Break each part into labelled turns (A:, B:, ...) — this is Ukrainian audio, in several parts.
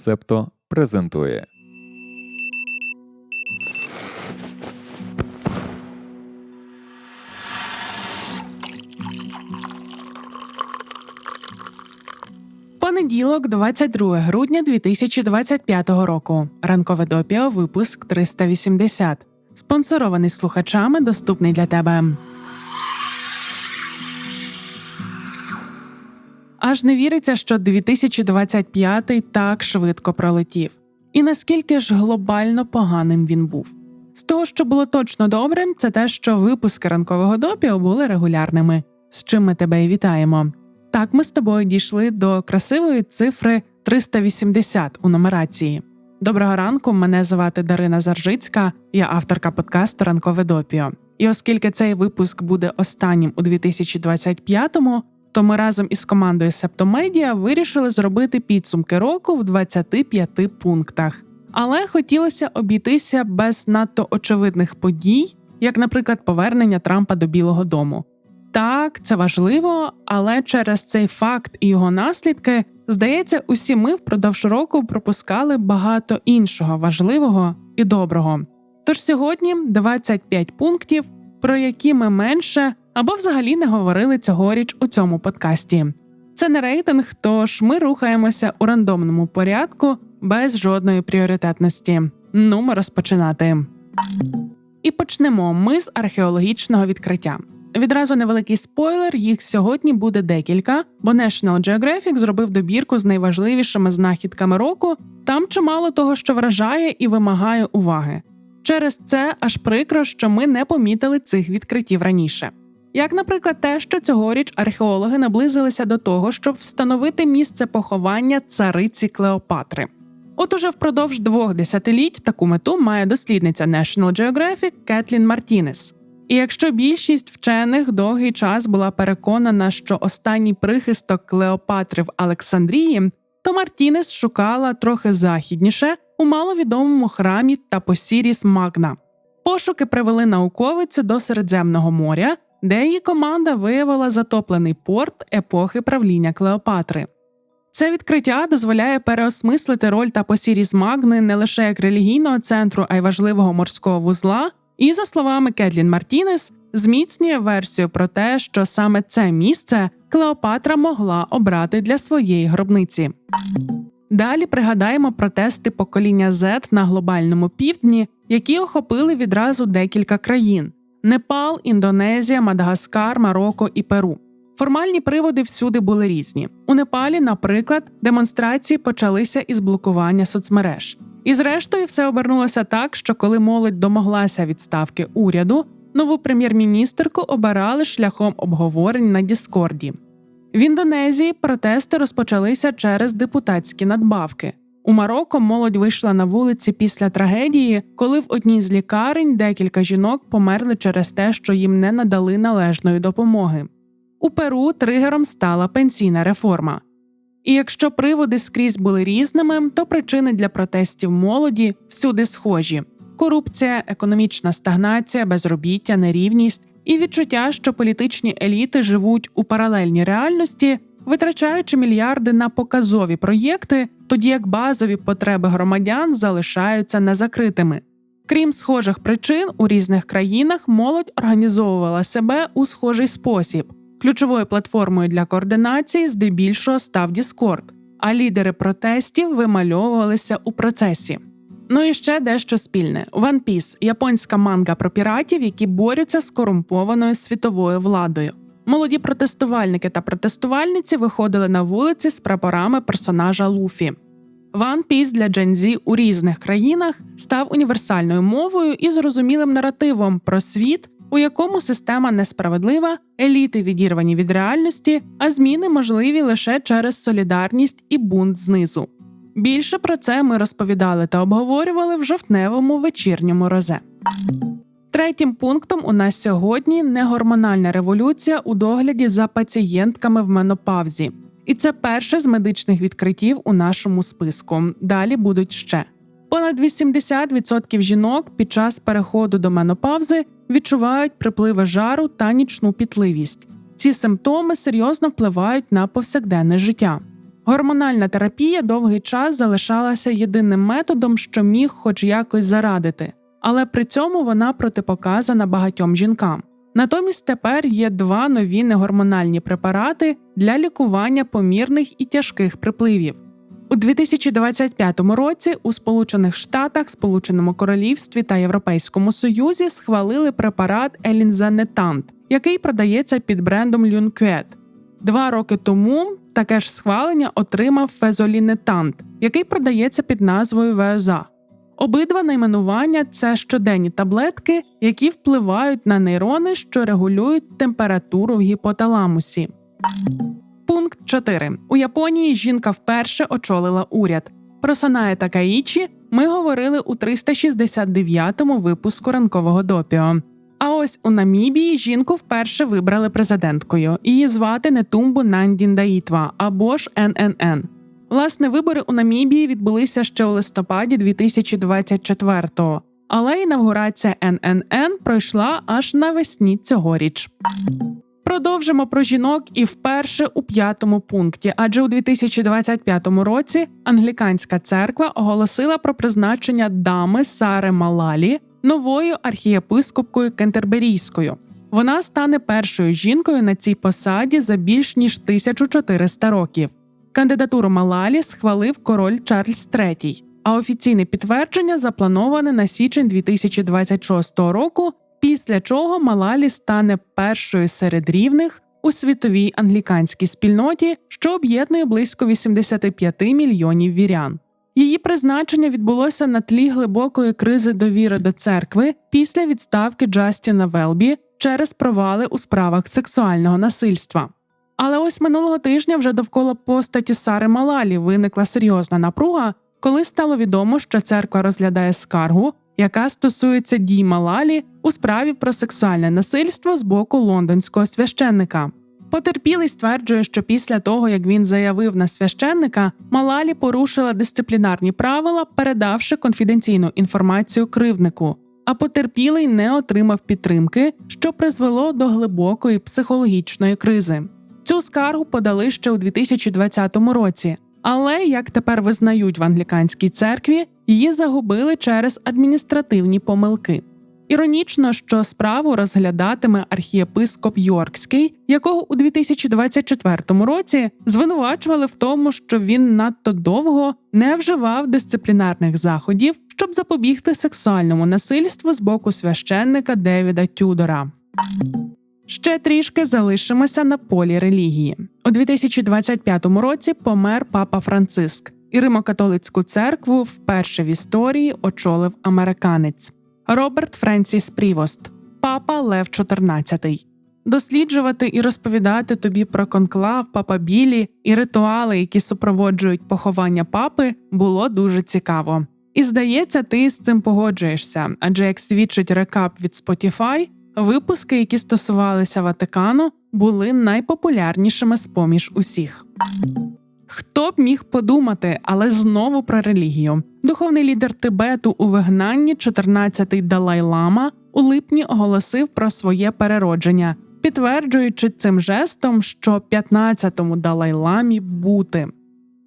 A: Септо презентує.
B: Понеділок, 22 грудня 2025 року. Ранкове допіо, випуск 380. Спонсорований слухачами, доступний для тебе. Аж не віриться, що 2025 так швидко пролетів. І наскільки ж глобально поганим він був. З того, що було точно добрим, це те, що випуски ранкового допіо були регулярними, з чим ми тебе і вітаємо. Так ми з тобою дійшли до красивої цифри 380 у нумерації. Доброго ранку, мене звати Дарина Заржицька, я авторка подкасту Ранкове допіо. І оскільки цей випуск буде останнім у 2025-му, то ми разом із командою Септомедіа вирішили зробити підсумки року в 25 пунктах. Але хотілося обійтися без надто очевидних подій, як, наприклад, повернення Трампа до Білого Дому. Так, це важливо, але через цей факт і його наслідки, здається, усі ми впродовж року пропускали багато іншого важливого і доброго. Тож сьогодні 25 пунктів, про які ми менше або взагалі не говорили цьогоріч у цьому подкасті. Це не рейтинг, тож ми рухаємося у рандомному порядку без жодної пріоритетності. Нумо розпочинати. І почнемо ми з археологічного відкриття. Відразу невеликий спойлер, їх сьогодні буде декілька, бо National Geographic зробив добірку з найважливішими знахідками року. Там чимало того, що вражає і вимагає уваги. Через це аж прикро, що ми не помітили цих відкриттів раніше. Як, наприклад, те, що цьогоріч археологи наблизилися до того, щоб встановити місце поховання цариці Клеопатри. От уже впродовж двох десятиліть таку мету має дослідниця National Geographic Кетлін Мартінес. І якщо більшість вчених довгий час була переконана, що останній прихисток Клеопатри в Олександрії, то Мартінес шукала трохи західніше у маловідомому храмі Тапосіріс Магна. Пошуки привели науковицю до Середземного моря, де її команда виявила затоплений порт епохи правління Клеопатри. Це відкриття дозволяє переосмислити роль Тапосіріс Магни не лише як релігійного центру, а й важливого морського вузла. І, за словами Кетлін Мартінес, зміцнює версію про те, що саме це місце Клеопатра могла обрати для своєї гробниці. Далі пригадаємо протести покоління Z на глобальному півдні, які охопили відразу декілька країн: Непал, Індонезія, Мадагаскар, Марокко і Перу. Формальні приводи всюди були різні. У Непалі, наприклад, демонстрації почалися із блокування соцмереж. І зрештою, все обернулося так, що коли молодь домоглася відставки уряду, нову прем'єр-міністерку обирали шляхом обговорень на Діскорді. В Індонезії протести розпочалися через депутатські надбавки. У Марокко молодь вийшла на вулиці після трагедії, коли в одній з лікарень декілька жінок померли через те, що їм не надали належної допомоги. У Перу тригером стала пенсійна реформа. І якщо приводи скрізь були різними, то причини для протестів молоді всюди схожі: корупція, економічна стагнація, безробіття, нерівність і відчуття, що політичні еліти живуть у паралельній реальності, витрачаючи мільярди на показові проєкти, тоді як базові потреби громадян залишаються незакритими. Крім схожих причин, у різних країнах молодь організовувала себе у схожий спосіб. Ключовою платформою для координації здебільшого став Discord, а лідери протестів вимальовувалися у процесі. Ну і ще дещо спільне: One Piece – японська манга про піратів, які борються з корумпованою світовою владою. Молоді протестувальники та протестувальниці виходили на вулиці з прапорами персонажа Луфі. One Piece для Z у різних країнах став універсальною мовою і зрозумілим наративом про світ, у якому система несправедлива, еліти відірвані від реальності, а зміни можливі лише через солідарність і бунт знизу. Більше про це ми розповідали та обговорювали в жовтневому вечірньому розе. Третім пунктом у нас сьогодні негормональна революція у догляді за пацієнтками в менопавзі. І це перше з медичних відкриттів у нашому списку. Далі будуть ще. Понад 80% жінок під час переходу до менопавзи відчувають припливи жару та нічну пітливість. Ці симптоми серйозно впливають на повсякденне життя. Гормональна терапія довгий час залишалася єдиним методом, що міг хоч якось зарадити, але при цьому вона протипоказана багатьом жінкам. Натомість тепер є два нові негормональні препарати для лікування помірних і тяжких припливів. У 2025 році у Сполучених Штатах, Сполученому Королівстві та Європейському Союзі схвалили препарат Елінзанетант, який продається під брендом Люнквет. Два роки тому таке ж схвалення отримав Фезолінетант, який продається під назвою Веоза. Обидва найменування це щоденні таблетки, які впливають на нейрони, що регулюють температуру в гіпоталамусі. Пункт 4. У Японії жінка вперше очолила уряд. Про Санае Такаїчі ми говорили у 369-му випуску ранкового допіо. А ось у Намібії жінку вперше вибрали президенткою. Її звати Нетумбу Нандіндаїтва або ж ННН. Власне, вибори у Намібії відбулися ще у листопаді 2024-го, але інавгурація ННН пройшла аж навесні цьогоріч. Продовжимо про жінок і вперше у п'ятому пункті, адже у 2025 році англіканська церква оголосила про призначення дами Сари Малалі новою архієпископкою Кентерберійською. Вона стане першою жінкою на цій посаді за більш ніж 1400 років. Кандидатуру Малалі схвалив король Чарльз III, а офіційне підтвердження заплановане на січень 2026 року, після чого Малалі стане першою серед рівних у світовій англіканській спільноті, що об'єднує близько 85 мільйонів вірян. Її призначення відбулося на тлі глибокої кризи довіри до церкви після відставки Джастіна Велбі через провали у справах сексуального насильства. Але ось минулого тижня вже довкола постаті Сари Малалі виникла серйозна напруга, коли стало відомо, що церква розглядає скаргу, яка стосується дій Малалі у справі про сексуальне насильство з боку лондонського священника. Потерпілий стверджує, що після того, як він заявив на священника, Малалі порушила дисциплінарні правила, передавши конфіденційну інформацію кривднику. А потерпілий не отримав підтримки, що призвело до глибокої психологічної кризи. Цю скаргу подали ще у 2020 році, але як тепер визнають в англіканській церкві, її загубили через адміністративні помилки. Іронічно, що справу розглядатиме архієпископ Йоркський, якого у 2024 році звинувачували в тому, що він надто довго не вживав дисциплінарних заходів, щоб запобігти сексуальному насильству з боку священника Девіда Тюдора. Ще трішки залишимося на полі релігії. У 2025 році помер папа Франциск, і Римо-католицьку церкву вперше в історії очолив американець Роберт Френсіс Прівост, папа Лев XIV. Досліджувати і розповідати тобі про конклав, папа Білі і ритуали, які супроводжують поховання папи, було дуже цікаво. І здається, ти з цим погоджуєшся, адже як свідчить рекап від Spotify, Випуски, які стосувалися Ватикану, були найпопулярнішими з поміж усіх. Хто б міг подумати, але знову про релігію. Духовний лідер Тибету у вигнанні, 14-й Далай-Лама, у липні оголосив про своє переродження, підтверджуючи цим жестом, що 15-му Далай-Ламі бути.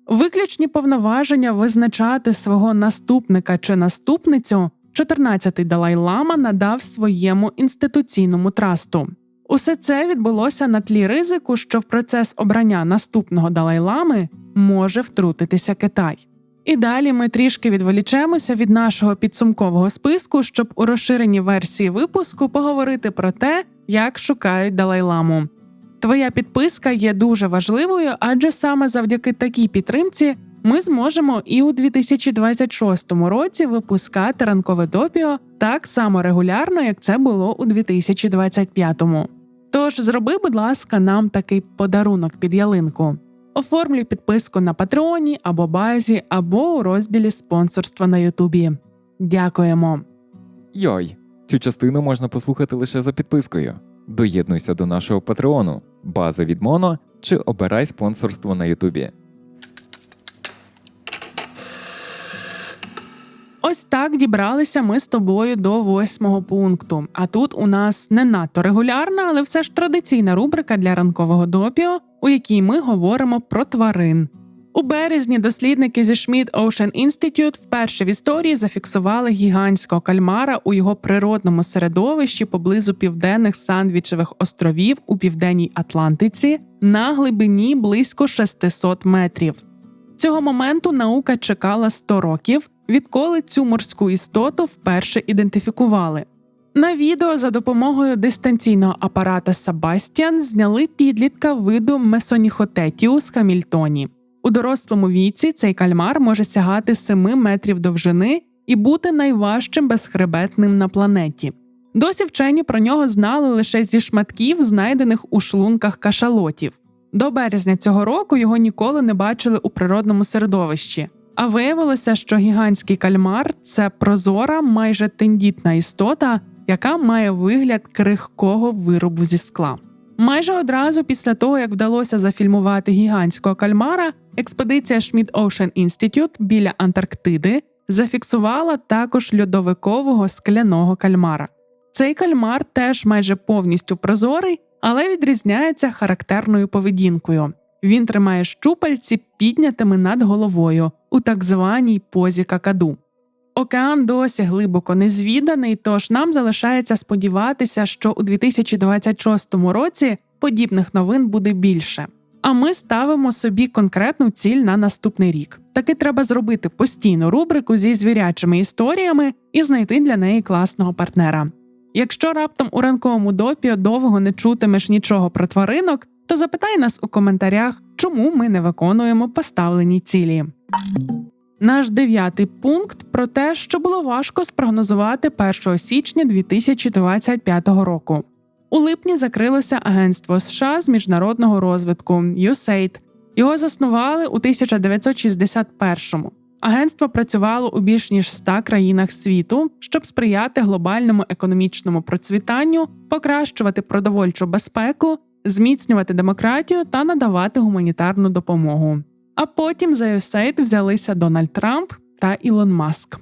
B: Виключні повноваження визначати свого наступника чи наступницю 14-й Далай-Лама надав своєму інституційному трасту. Усе це відбулося на тлі ризику, що в процес обрання наступного Далай-Лами може втрутитися Китай. І далі ми трішки відволічемося від нашого підсумкового списку, щоб у розширеній версії випуску поговорити про те, як шукають Далай-Ламу. Твоя підписка є дуже важливою, адже саме завдяки такій підтримці ми зможемо і у 2026 році випускати ранкове допіо так само регулярно, як це було у 2025-му. Тож зроби, будь ласка, нам такий подарунок під ялинку. Оформлюй підписку на Патреоні або базі, або у розділі спонсорства на Ютубі. Дякуємо.
A: Йой, цю частину можна послухати лише за підпискою. Доєднуйся до нашого патреону, база від Моно чи обирай спонсорство на Ютубі.
B: Ось так дібралися ми з тобою до восьмого пункту. А тут у нас не надто регулярна, але все ж традиційна рубрика для ранкового допіо, у якій ми говоримо про тварин. У березні дослідники зі Schmidt Ocean Institute вперше в історії зафіксували гігантського кальмара у його природному середовищі поблизу південних Сандвічевих островів у південній Атлантиці на глибині близько 600 метрів. Цього моменту наука чекала 100 років, відколи цю морську істоту вперше ідентифікували. На відео за допомогою дистанційного апарата Сабастіан зняли підлітка виду Месоніхотетіус хамільтоні. У дорослому віці цей кальмар може сягати 7 метрів довжини і бути найважчим безхребетним на планеті. Досі вчені про нього знали лише зі шматків, знайдених у шлунках кашалотів. До березня цього року його ніколи не бачили у природному середовищі. А виявилося, що гігантський кальмар це прозора, майже тендітна істота, яка має вигляд крихкого виробу зі скла. Майже одразу після того, як вдалося зафільмувати гігантського кальмара, експедиція Schmidt Ocean Institute біля Антарктиди зафіксувала також льодовикового скляного кальмара. Цей кальмар теж майже повністю прозорий, але відрізняється характерною поведінкою. Він тримає щупальці піднятими над головою у так званій позі какаду. Океан досі глибоко не звіданий, тож нам залишається сподіватися, що у 2026 році подібних новин буде більше. А ми ставимо собі конкретну ціль на наступний рік. Таки треба зробити постійну рубрику зі звірячими історіями і знайти для неї класного партнера. Якщо раптом у ранковому допі довго не чутимеш нічого про тваринок, то запитай нас у коментарях, чому ми не виконуємо поставлені цілі. Наш дев'ятий пункт про те, що було важко спрогнозувати 1 січня 2025 року. У липні закрилося Агентство США з міжнародного розвитку USAID. Його заснували у 1961-му. Агентство працювало у більш ніж 100 країнах світу, щоб сприяти глобальному економічному процвітанню, покращувати продовольчу безпеку, зміцнювати демократію та надавати гуманітарну допомогу. А потім за USAID взялися Дональд Трамп та Ілон Маск.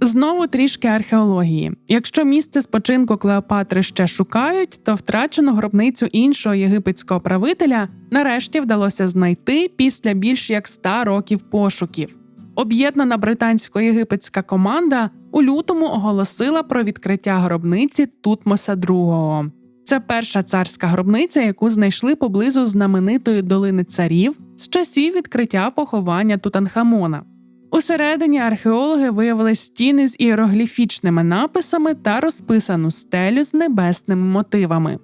B: Знову трішки археології. Якщо місце спочинку Клеопатри ще шукають, то втрачену гробницю іншого єгипетського правителя нарешті вдалося знайти після більш як 100 років пошуків. Об'єднана британсько-єгипетська команда у лютому оголосила про відкриття гробниці Тутмоса II. Це перша царська гробниця, яку знайшли поблизу знаменитої долини царів з часів відкриття поховання Тутанхамона. Усередині археологи виявили стіни з іерогліфічними написами та розписану стелю з небесними мотивами.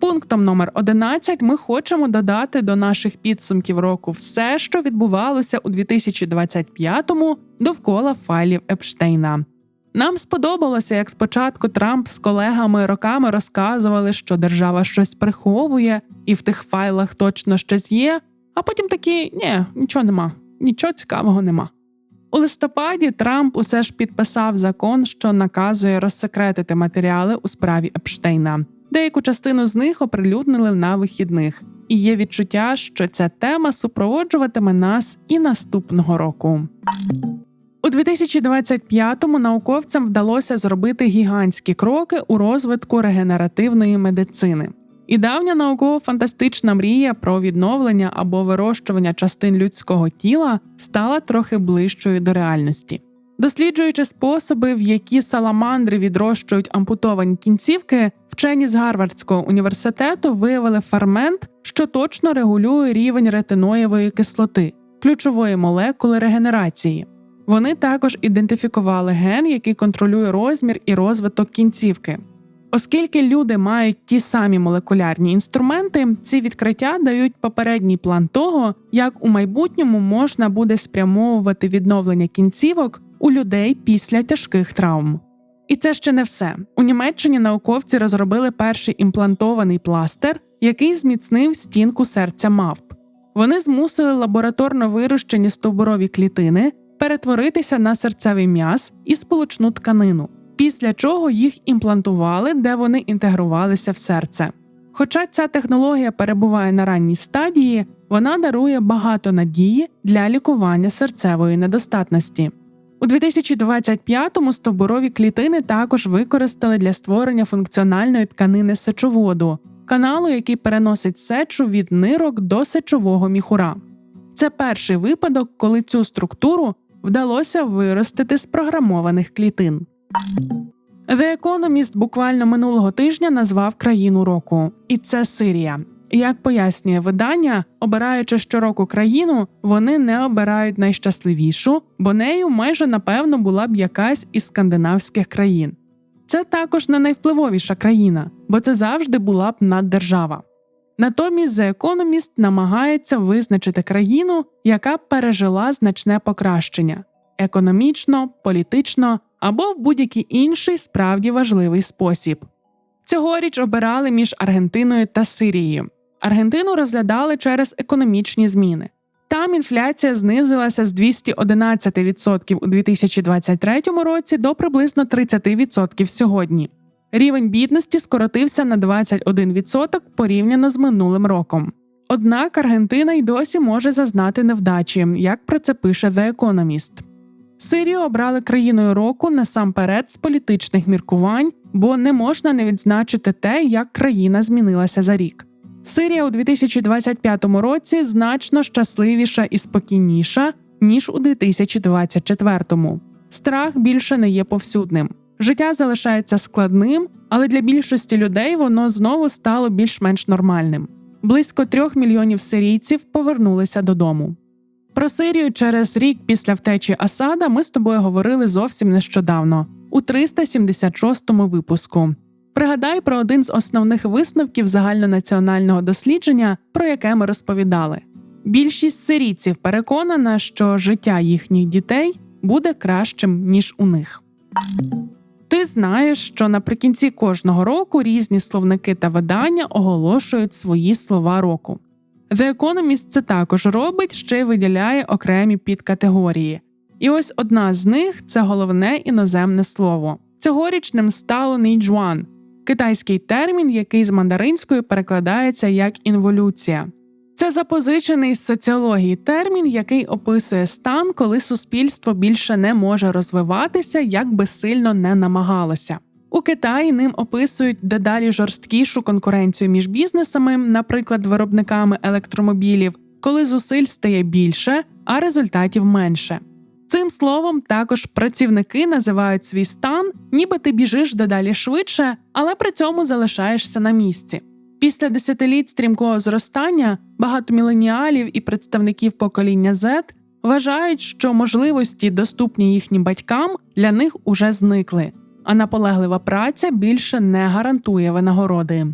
B: Пунктом номер 11 ми хочемо додати до наших підсумків року все, що відбувалося у 2025-му довкола файлів Епштейна. Нам сподобалося, як спочатку Трамп з колегами роками розказували, що держава щось приховує, і в тих файлах точно щось є. А потім такі ні, нічого нема, нічого цікавого нема. У листопаді Трамп усе ж підписав закон, що наказує розсекретити матеріали у справі Епштейна. Деяку частину з них оприлюднили на вихідних, і є відчуття, що ця тема супроводжуватиме нас і наступного року. У 2025-му науковцям вдалося зробити гігантські кроки у розвитку регенеративної медицини. І давня науково-фантастична мрія про відновлення або вирощування частин людського тіла стала трохи ближчою до реальності. Досліджуючи способи, в які саламандри відрощують ампутовані кінцівки, вчені з Гарвардського університету виявили фермент, що точно регулює рівень ретиноєвої кислоти, ключової молекули регенерації. Вони також ідентифікували ген, який контролює розмір і розвиток кінцівки. Оскільки люди мають ті самі молекулярні інструменти, ці відкриття дають попередній план того, як у майбутньому можна буде спрямовувати відновлення кінцівок у людей після тяжких травм. І це ще не все. У Німеччині науковці розробили перший імплантований пластир, який зміцнив стінку серця мавп. Вони змусили лабораторно вирощені стовбурові клітини перетворитися на серцевий м'яз і сполучну тканину, після чого їх імплантували, де вони інтегрувалися в серце. Хоча ця технологія перебуває на ранній стадії, вона дарує багато надії для лікування серцевої недостатності. У 2025-му стовбурові клітини також використали для створення функціональної тканини сечоводу, каналу, який переносить сечу від нирок до сечового міхура. це перший випадок, коли цю структуру вдалося виростити з програмованих клітин. The Economist буквально минулого тижня назвав країну року, і це Сирія. Як пояснює видання, обираючи щороку країну, вони не обирають найщасливішу, бо нею майже напевно була б якась із скандинавських країн. Це також не найвпливовіша країна, бо це завжди була б наддержава. Натомість The Economist намагається визначити країну, яка пережила значне покращення економічно, політично або в будь-який інший справді важливий спосіб. Цьогоріч обирали між Аргентиною та Сирією. Аргентину розглядали через економічні зміни. Там інфляція знизилася з 211% у 2023 році до приблизно 30% сьогодні. Рівень бідності скоротився на 21% порівняно з минулим роком. Однак Аргентина й досі може зазнати невдачі, як про це пише The Economist. Сирію обрали країною року насамперед з політичних міркувань, бо не можна не відзначити те, як країна змінилася за рік. Сирія у 2025 році значно щасливіша і спокійніша ніж у 2024. Страх більше не є повсюдним. Життя залишається складним, але для більшості людей воно знову стало більш-менш нормальним. Близько трьох мільйонів сирійців повернулися додому. Про Сирію через рік після втечі Асада ми з тобою говорили зовсім нещодавно, у 376-му випуску. Пригадай про один з основних висновків загальнонаціонального дослідження, про яке ми розповідали. Більшість сирійців переконана, що життя їхніх дітей буде кращим ніж у них. Ти знаєш, що наприкінці кожного року різні словники та видання оголошують свої слова року. The Economist це також робить, ще й виділяє окремі підкатегорії. І ось одна з них це головне іноземне слово. Цьогорічним стало Нейджуан – китайський термін, який з мандаринської перекладається як інволюція. Це запозичений з соціології термін, який описує стан, коли суспільство більше не може розвиватися, як би сильно не намагалося. У Китаї ним описують дедалі жорсткішу конкуренцію між бізнесами, наприклад, виробниками електромобілів, коли зусиль стає більше, а результатів менше. Цим словом також працівники називають свій стан, ніби ти біжиш дедалі швидше, але при цьому залишаєшся на місці. Після десятиліть стрімкого зростання багато міленіалів і представників покоління Z вважають, що можливості, доступні їхнім батькам, для них уже зникли, а наполеглива праця більше не гарантує винагороди.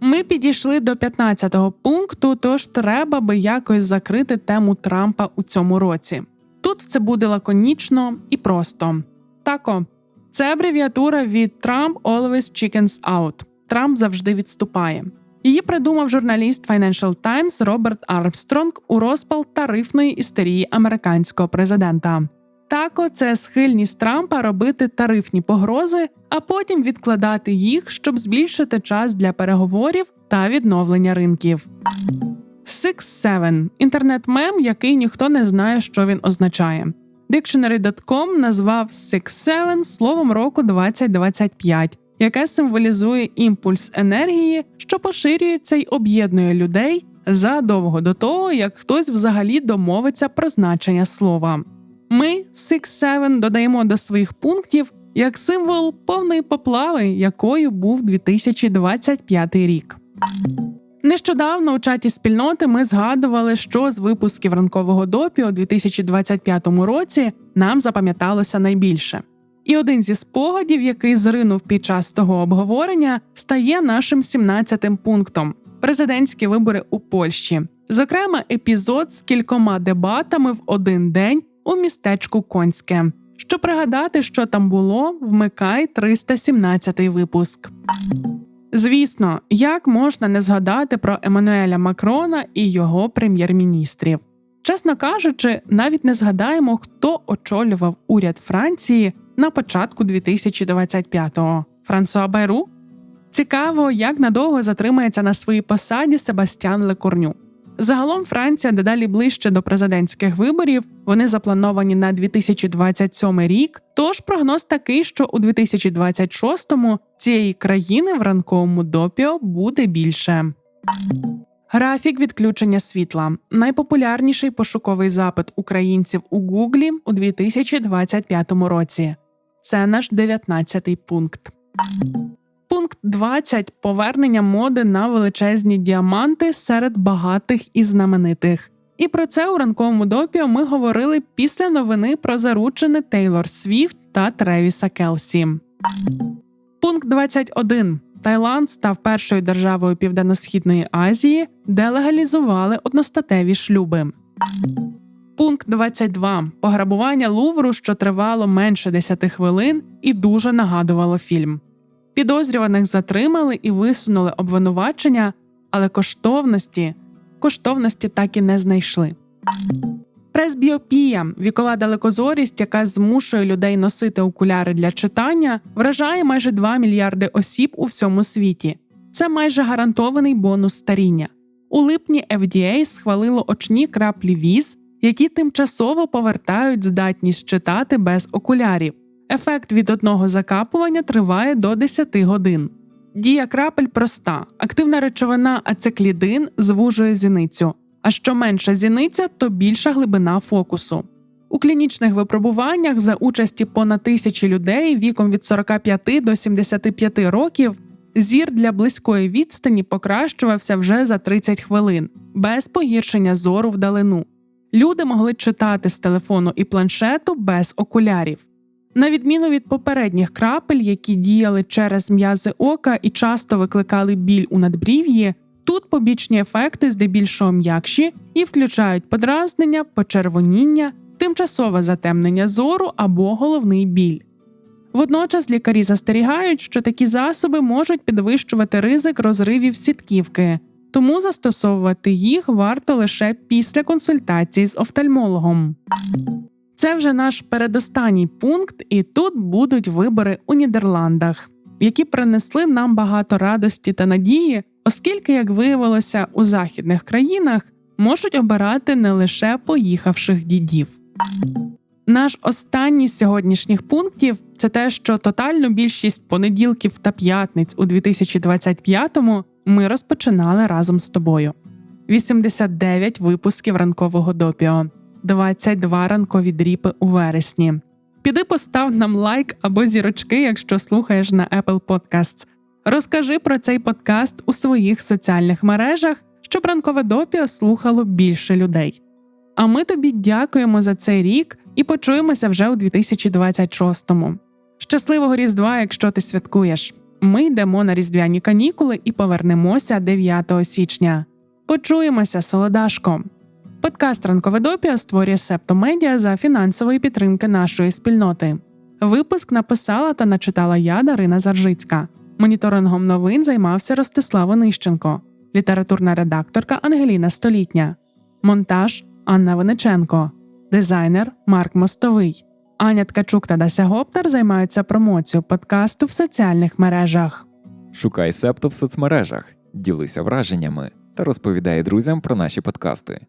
B: Ми підійшли до 15-го пункту, тож треба би якось закрити тему Трампа у цьому році. Тут все буде лаконічно і просто. Тако, це абревіатура від Trump Always Chickens Out. Трамп завжди відступає. Її придумав журналіст Financial Times Роберт Армстронг у розпал тарифної істерії американського президента. Тако це схильність Трампа робити тарифні погрози, а потім відкладати їх, щоб збільшити час для переговорів та відновлення ринків. Six Seven – інтернет-мем, який ніхто не знає, що він означає. Dictionary.com назвав Six Seven словом року 2025, яке символізує імпульс енергії, що поширюється й об'єднує людей задовго до того, як хтось взагалі домовиться про значення слова. Ми Six Seven додаємо до своїх пунктів як символ повної поплави, якою був 2025 рік. Нещодавно у чаті спільноти ми згадували, що з випусків ранкового допі у 2025 році нам запам'яталося найбільше. І один зі спогадів, який зринув під час того обговорення, стає нашим 17-тим пунктом президентські вибори у Польщі, зокрема, епізод з кількома дебатами в один день у містечку Конське. Щоб пригадати, що там було, вмикай 317-й випуск. Звісно, як можна не згадати про Еммануеля Макрона і його прем'єр-міністрів. Чесно кажучи, навіть не згадаємо, хто очолював уряд Франції на початку 2025-го. Франсуа Байру? Цікаво, як надовго затримається на своїй посаді Себастьян Лекорню. Загалом Франція дедалі ближче до президентських виборів. Вони заплановані на 2027 рік. Тож прогноз такий, що у 2026-му цієї країни в ранковому допіо буде більше. Графік відключення світла найпопулярніший пошуковий запит українців у Гуглі у 2025 році. Це наш 19-й пункт. Пункт 20 повернення моди на величезні діаманти серед багатих і знаменитих. І про це у ранковому допіо ми говорили після новини про заручене Тейлор Свіфт та Тревіса Келсі. Пункт 21. Таїланд став першою державою Південно-Східної Азії, де легалізували одностатеві шлюби. Пункт 22. Пограбування Лувру, що тривало менше 10 хвилин, і дуже нагадувало фільм. Підозрюваних затримали і висунули обвинувачення, але коштовності коштовності так і не знайшли. Пресбіопія вікова далекозорість, яка змушує людей носити окуляри для читання, вражає майже 2 мільярди осіб у всьому світі. Це майже гарантований бонус старіння. У липні FDA схвалило очні краплі віз, які тимчасово повертають здатність читати без окулярів. Ефект від одного закапування триває до 10 годин. Дія крапель проста: активна речовина ацеклідин звужує зіницю. А що менша зіниця, то більша глибина фокусу. У клінічних випробуваннях за участі понад тисячі людей віком від 45 до 75 років зір для близької відстані покращувався вже за 30 хвилин, без погіршення зору вдалину. Люди могли читати з телефону і планшету без окулярів. На відміну від попередніх крапель, які діяли через м'язи ока і часто викликали біль у надбрів'ї, тут побічні ефекти здебільшого м'якші і включають подразнення, почервоніння, тимчасове затемнення зору або головний біль. Водночас лікарі застерігають, що такі засоби можуть підвищувати ризик розривів сітківки, тому застосовувати їх варто лише після консультації з офтальмологом. Це вже наш передостанній пункт, і тут будуть вибори у Нідерландах, які принесли нам багато радості та надії, оскільки, як виявилося, у західних країнах можуть обирати не лише поїхавших дідів. Наш останній з сьогоднішніх пунктів це те, що тотальну більшість понеділків та п'ятниць у 2025-му ми розпочинали разом з тобою. 89 випусків ранкового допіо. 22 ранкові дріпи у вересні. Піди постав нам лайк або зірочки, якщо слухаєш на Apple Podcasts. Розкажи про цей подкаст у своїх соціальних мережах, щоб ранкове допіо слухало більше людей. А ми тобі дякуємо за цей рік і почуємося вже у 2026-му. Щасливого Різдва, якщо ти святкуєш. Ми йдемо на різдвяні канікули і повернемося 9 січня. Почуємося, солодашко! Подкаст Ранкове допіо створює Септомедіа за фінансової підтримки нашої спільноти. Випуск написала та начитала я Дарина Заржицька. Моніторингом новин займався Ростислав Онищенко, літературна редакторка Ангеліна Столітня, монтаж Анна Вениченко, дизайнер Марк Мостовий. Аня Ткачук та Дася Гоптер займаються промоцією подкасту в соціальних мережах.
A: Шукай септо в соцмережах, ділися враженнями та розповідай друзям про наші подкасти.